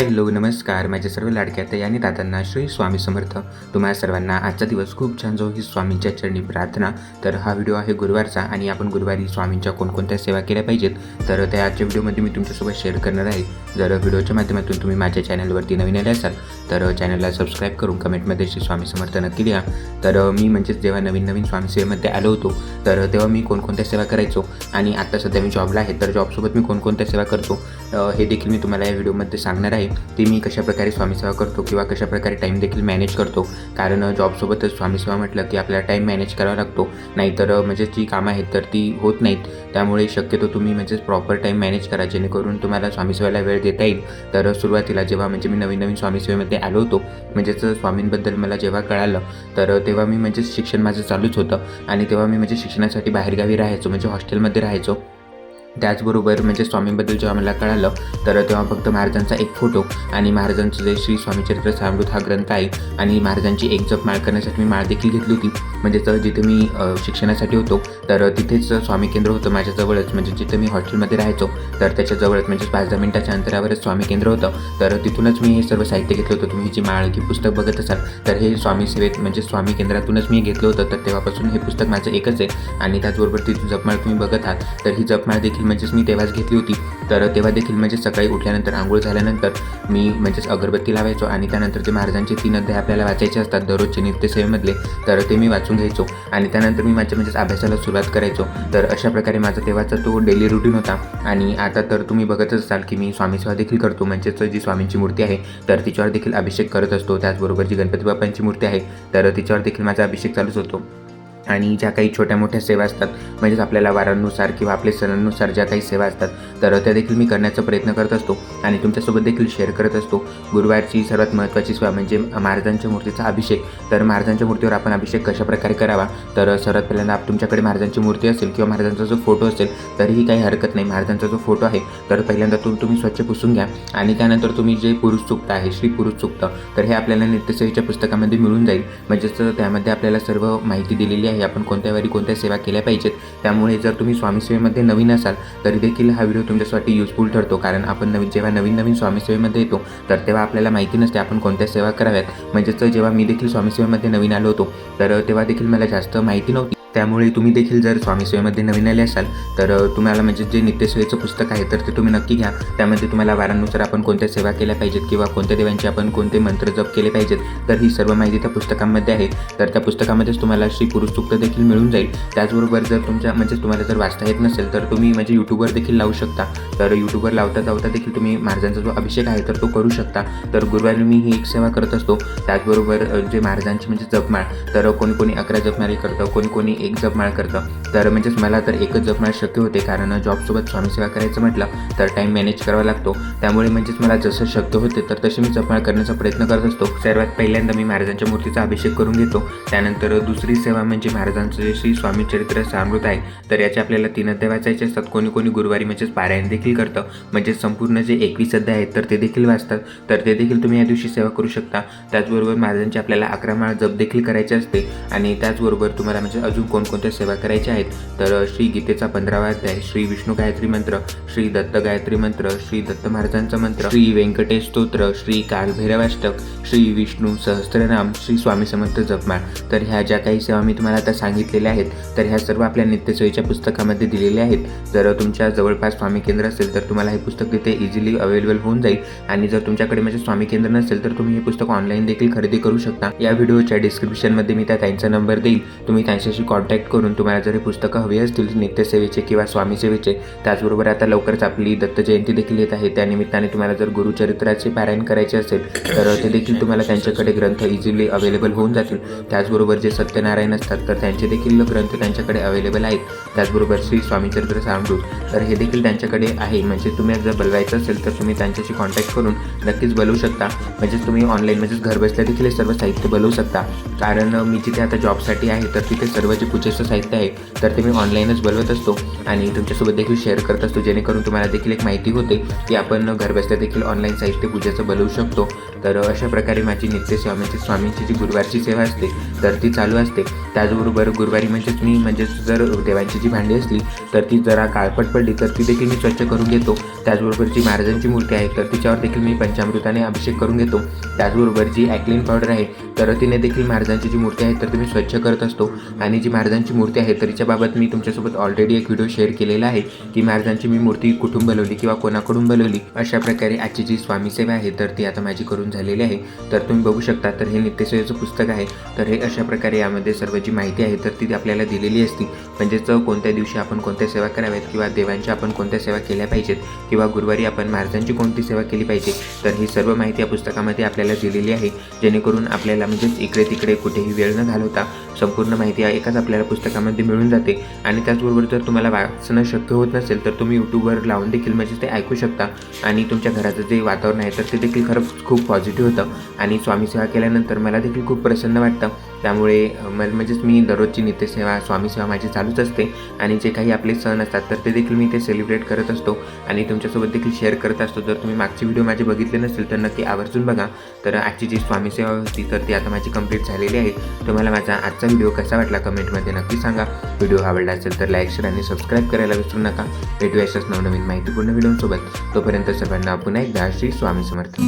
Hello नमस्कार. माझ्या सर्व लाडक्या ताई आणि दादांना श्री स्वामी समर्थ. तुम्हा सर्वांना आजचा दिवस खूप छान जाऊ ही स्वामींच्या चरणी प्रार्थना. तर हा व्हिडिओ आहे गुरुवारचा आणि आपण गुरुवारी स्वामींच्या कोणकोणत्या सेवा केल्या पाहिजेत? तर त्या आजच्या व्हिडिओमध्ये मी तुमच्यासोबत शेअर करणार आहे. जर व्हिडिओच्या माध्यमातून तुम्ही माझ्या चॅनलवरती नवीन आले असाल तर चॅनलला सबस्क्राईब करून कमेंटमध्ये श्री स्वामी समर्थ नक्की द्या तर मी म्हणजेच जेव्हा नवीन नवीन स्वामी सेवेमध्ये आलो होतो तर तेव्हा मी कोणकोणत्या सेवा करायचो आणि आता सध्या मी जॉबला आहे तर जॉबसोबत मी कोणकोणत्या सेवा करतो हे देखील मी तुम्हाला या व्हिडिओमध्ये सांगणार आहे. की मी कशाप्रकारे स्वामीसेवा करतो किंवा कशाप्रकारे टाईम देखील मॅनेज करतो कारण जॉबसोबतच स्वामीसेवा म्हटलं की आपल्याला टाईम मॅनेज करावा लागतो. नाहीतर म्हणजे जी कामं आहेत तर ती होत नाहीत. त्यामुळे शक्यतो तुम्ही म्हणजेच प्रॉपर टाईम मॅनेज करा जेणेकरून तुम्हाला स्वामीसेवाला वेळ देता येईल. तर सुरुवातीला जेव्हा म्हणजे मी नवीन नवीन स्वामीसेवेमध्ये आलो होतो म्हणजेच स्वामींबद्दल मला जेव्हा कळालं तर तेव्हा मी म्हणजेच शिक्षण माझं चालूच होतं. आणि तेव्हा मी म्हणजे शिक्षणासाठी बाहेरगावी राहायचो म्हणजे हॉस्टेलमध्ये राहायचो. त्याचबरोबर म्हणजे स्वामींबद्दल जेव्हा मला कळालं तर तेव्हा फक्त महाराजांचा एक फोटो आणि महाराजांचं जे श्री स्वामीचरित्र सामृत हा ग्रंथ आहे आणि महाराजांची एक जप माळ करण्यासाठी मी माळ देखील घेतली होती. म्हणजेच जिथे मी शिक्षणासाठी होतो तर तिथेच स्वामी केंद्र होतं माझ्याजवळच. म्हणजे जिथे मी हॉस्टेलमध्ये राहायचो तर त्याच्याजवळच म्हणजे पाच दहा मिनिटाच्या अंतरावरच स्वामी केंद्र होतं. तर तिथूनच मी हे सर्व साहित्य घेतलं होतं. तुम्ही जी माळ की पुस्तक बघत असाल तर हे स्वामी सेवेत म्हणजे स्वामी केंद्रातूनच मी घेतलं होतं. तर तेव्हापासून हे पुस्तक माझं एकच आहे. आणि त्याचबरोबर ती जपमाळ तुम्ही बघत आहात तर ही जपमाळ देखील म्हणजेच मी तेव्हाच घेतली होती. तर तेव्हा देखील म्हणजे सकाळी उठल्यानंतर आंघोळ झाल्यानंतर मी म्हणजेच अगरबत्ती लावायचो आणि त्यानंतर जे महाराजांचे तीन अध्याय आपल्याला वाचायचे असतात दररोजचे नित्यसेवेमधले तर ते मी वाचून घ्यायचो. आणि त्यानंतर मी माझ्या म्हणजेच अभ्यासाला सुरुवात करायचो. तर अशा प्रकारे माझा तेव्हाचा तो डेली रुटीन होता. आणि आता तर तुम्ही बघतच असाल की मी स्वामीसेवा देखील करतो. म्हणजेच जी स्वामींची मूर्ती आहे तर तिच्यावर देखील अभिषेक करत असतो. त्याचबरोबर जी गणपती बाप्पांची मूर्ती आहे तर तिच्यावर देखील माझा अभिषेक चालूच होतो. आणि ज्या काही छोट्या मोठ्या सेवा असतात म्हणजेच आपल्याला वारांनुसार किंवा आपल्या सणांनुसार ज्या काही सेवा असतात तर त्या देखील मी करण्याचा प्रयत्न करत असतो आणि तुमच्यासोबत देखील शेअर करत असतो. गुरुवारची सर्वात महत्त्वाची सेवा म्हणजे महाराजांच्या मूर्तीचा अभिषेक. तर महाराजांच्या मूर्तीवर आपण अभिषेक कशाप्रकारे करावा? तर सर्वात पहिल्यांदा आप- तुमच्याकडे महाराजांची मूर्ती असेल किंवा महाराजांचा जो फोटो असेल तरीही काही हरकत नाही. महाराजांचा जो फोटो आहे तर पहिल्यांदा तो तुम्ही स्वच्छ पुसून घ्या आणि त्यानंतर तुम्ही जे पुरुष सुक्त आहे श्री पुरुष सुक्त तर हे आपल्याला नित्यसेवेच्या पुस्तकामध्ये मिळून जाईल. म्हणजेच त्यामध्ये आपल्याला सर्व माहिती दिलेली आहे. आपण कोणत्या वेळी कोणत्या सेवा केल्या पाहिजेत त्यामुळे जर तुम्ही स्वामीसेवेमध्ये नवीन असाल तरी देखील हा व्हिडिओ तुमच्यासाठी युजफुल ठरतो. कारण आपण नवीन जेव्हा नवीन नवीन स्वामीसेवेमध्ये येतो तर तेव्हा आपल्याला माहिती नसते आपण कोणत्या सेवा कराव्यात. म्हणजेच जेव्हा मी देखील स्वामीसेवेमध्ये नवीन आलो होतो तर तेव्हा देखील मला जास्त माहिती नव्हती. त्यामुळे तुम्ही देखील जर स्वामी सेवेमध्ये नवीन आले असाल तर तुम्हाला म्हणजे जे नित्यसेवेचं पुस्तक आहे तर ते तुम्ही नक्की घ्या. त्यामध्ये तुम्हाला वारांनुसार आपण कोणत्या सेवा केल्या पाहिजेत किंवा कोणत्या देवांचे आपण कोणते मंत्र जप केले पाहिजेत तर ही सर्व माहिती त्या पुस्तकामध्ये आहे. तर त्या पुस्तकामध्येच तुम्हाला श्री पुरुषसूक्त देखील मिळून जाईल. त्याचबरोबर जर तुमच्या म्हणजे तुम्हाला जर वाचता येत नसेल तर तुम्ही म्हणजे यूट्यूबवर देखील लावू शकता. तर यूट्यूबवर लावता लावता देखील तुम्ही महाराजांचा जो अभिषेक आहे तर तो करू शकता. तर गुरुवारी मी ही एक सेवा करत असतो. त्याचबरोबर जे महाराजांची म्हणजे जपमाळ तर कोणी कोणी अकरा जपमाळी करतं कोणी कोणी एक जपमाळ करतं. तर म्हणजेच मला तर एकच जपमाळ शक्य होते. कारण जॉबसोबत स्वामीसेवा करायचं म्हटलं तर टाईम मॅनेज करावा लागतो. त्यामुळे म्हणजेच मला जसं शक्य होते तर तशी मी जपमाळ करण्याचा प्रयत्न करत असतो. सर्वात पहिल्यांदा मी महाराजांच्या मूर्तीचा अभिषेक करून घेतो. त्यानंतर दुसरी सेवा म्हणजे महाराजांचं जे श्री स्वामी चरित्र सामृत आहे. तर याचे आपल्याला तीन अध्याय वाचायचे असतात. कोणी कोणी गुरुवारी म्हणजेच पारायण देखील करतं. म्हणजे संपूर्ण जे एकवीस अध्याय आहेत तर ते देखील वाचतात. तर ते देखील तुम्ही या दिवशी सेवा करू शकता. त्याचबरोबर महाराजांची आपल्याला अकरा माळ जप देखील करायचे असते. आणि त्याचबरोबर तुम्हाला म्हणजे अजून कोणकोणत्या सेवा करायच्या आहेत? तर श्री गीतेचा पंधरावा अध्याय श्री विष्णू गायत्री मंत्र श्री दत्त गायत्री मंत्र श्री दत्त महाराजांचा मंत्र श्री व्यंकटेश स्तोत्र श्री कालभैरवाष्टक श्री विष्णू सहस्त्रनाम श्री स्वामी समर्थ जपमाळ. तर ह्या ज्या काही सेवा मी तुम्हाला आता सांगितलेल्या आहेत तर ह्या सर्व आपल्या नित्यसेवेच्या पुस्तकामध्ये दिलेल्या आहेत. जर तुमच्या जवळपास स्वामी केंद्र असेल तर तुम्हाला हे पुस्तक तिथे इझिली अवेलेबल होऊन जाईल. आणि जर तुमच्याकडे म्हणजे स्वामी केंद्र नसेल तर तुम्ही हे पुस्तक ऑनलाईन देखील खरेदी करू शकता. या व्हिडिओच्या डिस्क्रिप्शनमध्ये मी त्या त्यांचा नंबर देईल. तुम्ही त्यांच्याशी कॉल कॉन्टॅक्ट करून तुम्हाला जर पुस्तकं हवी असतील नित्यसेवेचे किंवा स्वामीसेवेचे त्याचबरोबर आता लवकरच आपली दत्त जयंती देखील येत आहे. त्यानिमित्ताने तुम्हाला जर गुरुचरित्राचे पारायण करायचे असेल तर ते देखील तुम्हाला त्यांच्याकडे ग्रंथ इझिली अवेलेबल होऊन जातील. त्याचबरोबर जे सत्यनारायण असतात तर त्यांचे देखील ग्रंथ त्यांच्याकडे अवेलेबल आहेत. त्याचबरोबर श्री स्वामीचरित्र सामृत. तर हे देखील त्यांच्याकडे आहे. म्हणजे तुम्ही जर बलवायचं असेल तर तुम्ही त्यांच्याशी कॉन्टॅक्ट करून नक्कीच बोलवू शकता. म्हणजेच तुम्ही ऑनलाईन म्हणजेच घरबसल्या देखील हे सर्व साहित्य बोलवू शकता. कारण मी जिथे आता जॉबसाठी आहे तर तिथे सर्व जे पूजेचं साहित्य आहे तर ते मी ऑनलाईनच बनवत असतो आणि तुमच्यासोबत देखील शेअर करत असतो. जेणेकरून तुम्हाला देखील एक माहिती होते की आपण घरबसल्या देखील ऑनलाईन साहित्य पूजेचं बनवू शकतो. तर अशा प्रकारे माझी नित्य म्हणजे स्वामींची जी गुरुवारची सेवा असते तर ती चालू असते. त्याचबरोबर गुरुवारी म्हणजेच मी म्हणजेच जर देवांची जी भांडी असली तर ती जरा काळपट पडली तर ती देखील मी स्वच्छ करून घेतो. त्याचबरोबर जी महाराजांची मूर्ती आहे तर तिच्यावर देखील मी पंचामृताने अभिषेक करून घेतो. त्याचबरोबर जी ॲक्लिन पावडर आहे तर तिने देखील महाराजांची जी मूर्ती आहे तर ती मी स्वच्छ करत असतो. आणि जी महाराजांची मूर्ती आहे. तर हिच्याबाबत मी तुमच्यासोबत ऑलरेडी एक व्हिडिओ शेअर केलेला आहे की महाराजांची मी मूर्ती कुठून बनवली किंवा कोणाकडून बनवली? अशा प्रकारे आजची जी स्वामी सेवा आहे तर ती आता माझी करून झालेली आहे. तर तुम्ही बघू शकता तर हे नित्यसेवेचं पुस्तक आहे. तर हे अशा प्रकारे यामध्ये सर्व जी माहिती आहे तर ती आपल्याला दिलेली असती. म्हणजेच कोणत्या दिवशी आपण कोणत्या सेवा कराव्यात किंवा देवांच्या आपण कोणत्या सेवा केल्या पाहिजेत किंवा गुरुवारी आपण महाराजांची कोणती सेवा केली पाहिजे तर ही सर्व माहिती या पुस्तकामध्ये आपल्याला दिलेली आहे. जेणेकरून आपल्याला म्हणजेच इकडे तिकडे कुठेही वेळ न घालवता संपूर्ण माहिती एकाच एकाच आपल्याला पुस्तकामध्ये मिळून जाते. आणि त्याचबरोबर जर तुम्हाला वाचणं शक्य होत नसेल तर तुम्ही यूट्यूबवर लावून देखील म्हणजे ते ऐकू शकता. आणि तुमच्या घराचं जे वातावरण आहे तर ते देखील खरंच खूप पॉझिटिव्ह होतं. आणि स्वामी सेवा केल्यानंतर मला देखील खूप प्रसन्न वाटतं. त्यामुळे अ, म्हणजेच मी दररोजची नित्यसेवा स्वामीसेवा माझी चालूच असते. आणि जे काही आपले सण असतात तर ते देखील मी ते सेलिब्रेट करत असतो. आणि तुमच्यासोबत देखील शेअर करत असतो. जर तुम्ही मागचे व्हिडिओ माझे बघितले नसतील तर नक्की आवर्जून बघा. तर आजची जी स्वामी सेवा होती तर ती आता माझी कंप्लीट झालेली आहे. तुम्हाला माझा आजचा व्हिडिओ कसा वाटला कमेंटमध्ये नक्की सांगा. व्हिडिओ आवडला असेल तर लाईक शेअर आणि सबस्क्राईब करायला विसरू नका. भेटूया अशाच नवनवीन माहितीपूर्ण व्हिडिओसोबत तोपर्यंत सर्वांना पुन्हा एकदा श्री स्वामी समर्थ.